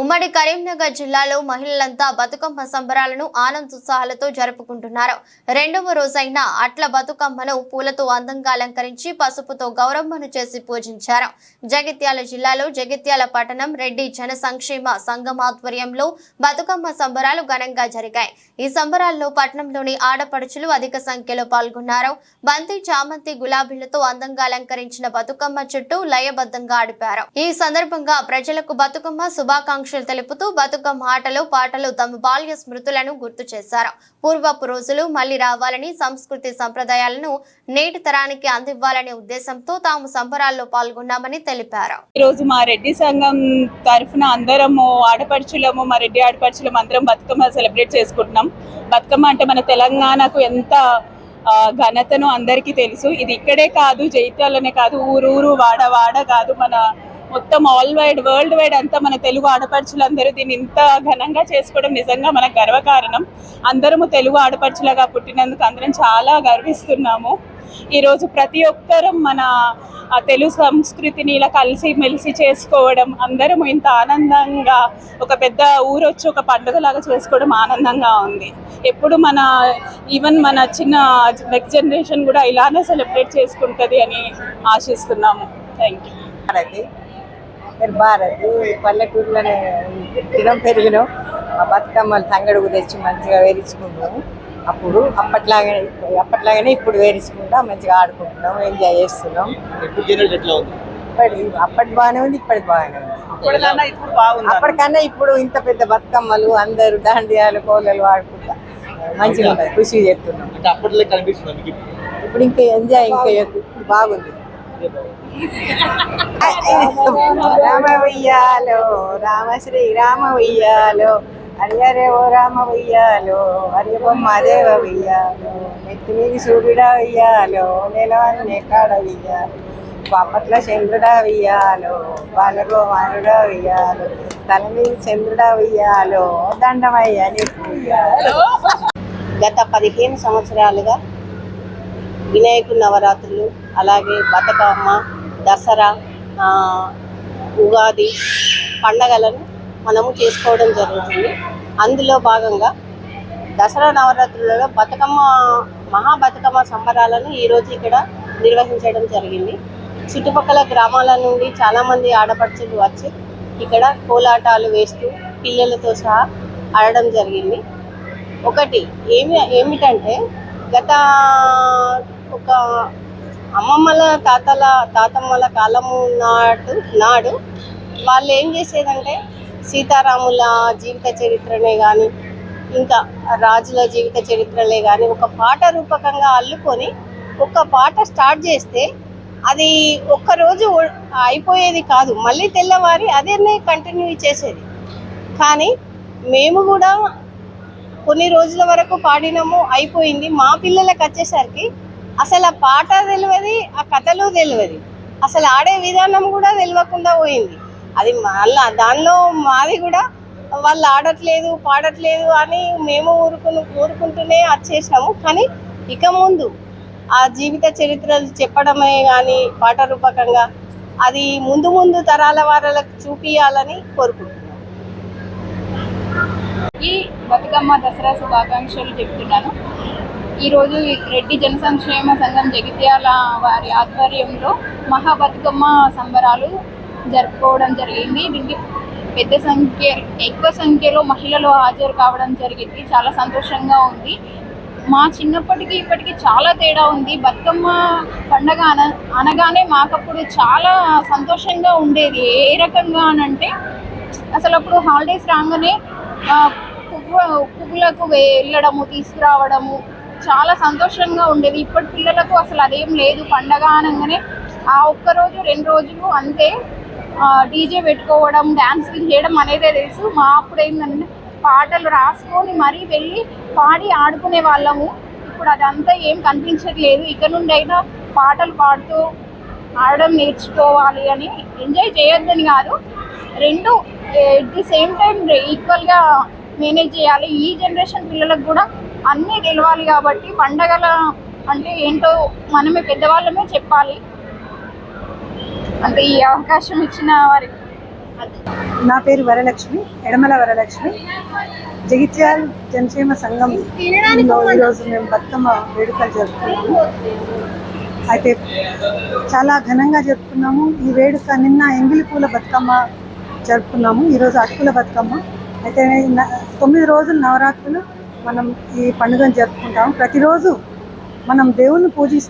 ఉమ్మడి కరీంనగర్ జిల్లాలో మహిళలంతా బతుకమ్మ సంబరాలను ఆనందోత్సాహాలతో జరుపుకుంటున్నారు. రెండవ రోజైన అట్ల బతుకమ్మను పూలతో అందంగా అలంకరించి పసుపుతో గౌరమ్మను చేసి పూజించారు. జగిత్యాల జిల్లాలో జగిత్యాల పట్టణం రెడ్డి జన సంక్షేమ సంఘం ఆధ్వర్యంలో బతుకమ్మ సంబరాలు ఘనంగా జరిగాయి. ఈ సంబరాల్లో పట్టణంలోని ఆడపడుచులు అధిక సంఖ్యలో పాల్గొన్నారు. బంతి చామంతి గులాబీలతో అందంగా అలంకరించిన బతుకమ్మ చుట్టూ లయబద్ధంగా ఆడిపారు. ఈ సందర్భంగా ప్రజలకు బతుకమ్మ శుభాకాంక్షలు తెలుపుతూ బతుకమ్మ ఆటలు పాటలు తమ బాల్య స్మృతులను గుర్తు చేశారు. పూర్వపు రోజులు మళ్ళీ రావాలని సంస్కృతి సంప్రదాయాలను నేటి తరానికి అందివ్వాలనే ఉద్దేశంతో తాము సంబరాల్లో పాల్గొన్నామని తెలిపారు. ఈరోజు మా రెడ్డి సంఘం తరఫున అందరము ఆడపడుచులము మా రెడ్డి ఆడపడుచులము అందరం బతుకమ్మ సెలబ్రేట్ చేసుకుంటున్నాం. బతుకమ్మ అంటే మన తెలంగాణకు ఎంత ఘనతను అందరికీ తెలుసు. ఇది ఇక్కడే కాదు జైత్యాలనే కాదు ఊరు ఊరు వాడ వాడ కాదు మన మొత్తం ఆల్ వైడ్ వరల్డ్ వైడ్ అంతా మన తెలుగు ఆడపడుచులందరూ దీన్ని ఇంత ఘనంగా చేసుకోవడం నిజంగా మనకు గర్వకారణం. అందరము తెలుగు ఆడపడుచులుగా పుట్టినందుకు అందరం చాలా గర్విస్తున్నాము. ఈరోజు ప్రతి ఒక్కరం మన తెలుగు సంస్కృతిని ఇలా కలిసి మెలిసి చేసుకోవడం అందరం ఇంత ఆనందంగా ఒక పెద్ద ఊరొచ్చి ఒక పండుగలాగా చేసుకోవడం ఆనందంగా ఉంది. ఎప్పుడు మన ఈవెన్ మన చిన్న నెక్స్ట్ జనరేషన్ కూడా ఇలానే సెలబ్రేట్ చేసుకుంటుంది అని ఆశిస్తున్నాము. థ్యాంక్ యూ పేరు భారతి పల్లెటూరులోనే తినం పెరిగినాం. మా బతుకమ్మలు తంగడుగు తెచ్చి మంచిగా వేరించుకుంటాము అప్పుడు అప్పట్లాగానే అప్పట్లాగానే ఇప్పుడు వేరించుకుంటాం మంచిగా ఆడుకుంటున్నాం ఎంజాయ్ చేస్తున్నాం. ఇప్పటి అప్పటి బాగానే ఉంది ఇప్పటికి బాగానే ఉంది. అప్పటికన్నా ఇప్పుడు ఇంత పెద్ద బతుకమ్మలు అందరూ దాండియాలు కోలలు ఆడుకుంటా మంచిగా ఉంటుంది ఖుషి చేస్తున్నాం. ఇప్పుడు. ఇంకా ఎంజాయ్ ఇంకా బాగుంది. రామ ఉయ్యాలో రామ శ్రీరామ ఉయ్యాలో హరియరే ఓ రామ ఉయ్యాలో హరి బొమ్మ దేవ ఉయ్యాలో నెత్తి మీద సూర్యుడా ఉయ్యాలో నెలవన్నే కాడ ఉయ్యాలో పాపట్ల చంద్రుడా ఉయ్యాలో బాలగోమారుడా వెయ్యాలో తల మీద చంద్రుడా ఉయ్యాలో దండమయ్యాలి ఉయ్యాలో గత పదిహేను సంవత్సరాలుగా వినాయకుడు నవరాత్రులు అలాగే బతుకమ్మ దసరా ఉగాది పండగలను మనము చేసుకోవడం జరుగుతుంది. అందులో భాగంగా దసరా నవరాత్రులలో బతుకమ్మ మహా బతుకమ్మ సంబరాలను ఈరోజు ఇక్కడ నిర్వహించడం జరిగింది. చుట్టుపక్కల గ్రామాల నుండి చాలామంది ఆడపడుచులు వచ్చి ఇక్కడ కోలాటాలు వేస్తూ పిల్లలతో సహా ఆడడం జరిగింది. ఒకటి ఏమి ఏమిటంటే గత ఒక అమ్మమ్మల తాతల తాతమ్మల కాలము నాడు నాడు వాళ్ళు ఏం చేసేదంటే సీతారాముల జీవిత చరిత్రనే కానీ ఇంకా రాజుల జీవిత చరిత్రలే కానీ ఒక పాట రూపకంగా అల్లుకొని ఒక పాట స్టార్ట్ చేస్తే అది ఒక్కరోజు అయిపోయేది కాదు. మళ్ళీ తెల్లవారి అదేనే కంటిన్యూ చేసేది. కానీ మేము కూడా కొన్ని రోజుల వరకు పాడినాము అయిపోయింది. మా పిల్లలకు వచ్చేసరికి అసలు ఆ పాట తెలియదు ఆ కథలు తెలియదు అసలు ఆడే విధానం కూడా తెలియకుండా పోయింది. అది మళ్ళా దానిలో మాది కూడా వాళ్ళు ఆడట్లేదు పాడట్లేదు అని మేము ఊరుకు ఊరుకుంటూనే వచ్చేసినాము. కానీ ఇక ముందు ఆ జీవిత చరిత్రలు చెప్పడమే కానీ పాట రూపకంగా అది ముందు ముందు తరాల వారలకు చూపించాలని కోరుకుంటున్నాను. ఈ బతుకమ్మ దసరా శుభాకాంక్షలు చెప్తున్నాను. ఈరోజు రెడ్డి జన సంక్షేమ సంఘం జగిత్యాల వారి ఆధ్వర్యంలో మహా బతుకమ్మ సంబరాలు జరుపుకోవడం జరిగింది. దీనికి పెద్ద సంఖ్య ఎక్కువ సంఖ్యలో మహిళలు హాజరు కావడం జరిగింది. చాలా సంతోషంగా ఉంది. మా చిన్నప్పటికి ఇప్పటికి చాలా తేడా ఉంది. బతుకమ్మ పండగ అన అనగానే మాకప్పుడు చాలా సంతోషంగా ఉండేది. ఏ రకంగా అనంటే అసలు అప్పుడు హాలిడేస్ రాగానే పువ్వు పువ్వులకు వెళ్ళడము తీసుకురావడము చాలా సంతోషంగా ఉండేది. ఇప్పటి పిల్లలకు అసలు అదేం లేదు. పండగ అనగానే ఆ ఒక్క రోజు రెండు రోజులు అంతే. డీజే పెట్టుకోవడం డ్యాన్స్ చేయడం అనేదే తెలుసు. మా అప్పుడు ఏంటంటే పాటలు రాసుకొని మరీ వెళ్ళి పాడి ఆడుకునే వాళ్ళము. ఇప్పుడు అదంతా ఏం కనిపించట్లేదు. ఇక నుండి అయినా పాటలు పాడుతూ ఆడడం నేర్చుకోవాలి అని ఎంజాయ్ చేయొద్దని కాదు. రెండు ఎట్ ది సేమ్ టైం ఈక్వల్గా మేనేజ్ చేయాలి. ఈ జనరేషన్ పిల్లలకు కూడా అన్నీ తెలవాలి కాబట్టి పండగల అంటే ఏంటో మనమే పెద్దవాళ్ళమే చెప్పాలి. అంటే ఈ అవకాశం ఇచ్చిన వారికి నా పేరు వరలక్ష్మి ఎడమల వరలక్ష్మి. జగిత్యాల జనసేమ సంఘం ఈరోజు మేము బతుకమ్మ వేడుకలు జరుపుకున్నాము. అయితే చాలా ఘనంగా జరుపుకున్నాము. ఈ వేడుక నిన్న ఎంగిలి పూల బతుకమ్మ జరుపుకున్నాము. ఈరోజు అటుకుల బతుకమ్మ. అయితే తొమ్మిది రోజులు నవరాత్రులు మనం ఈ పండుగను జరుపుకుంటాం. ప్రతిరోజు మనం దేవుణ్ణి పూజిస్తాం.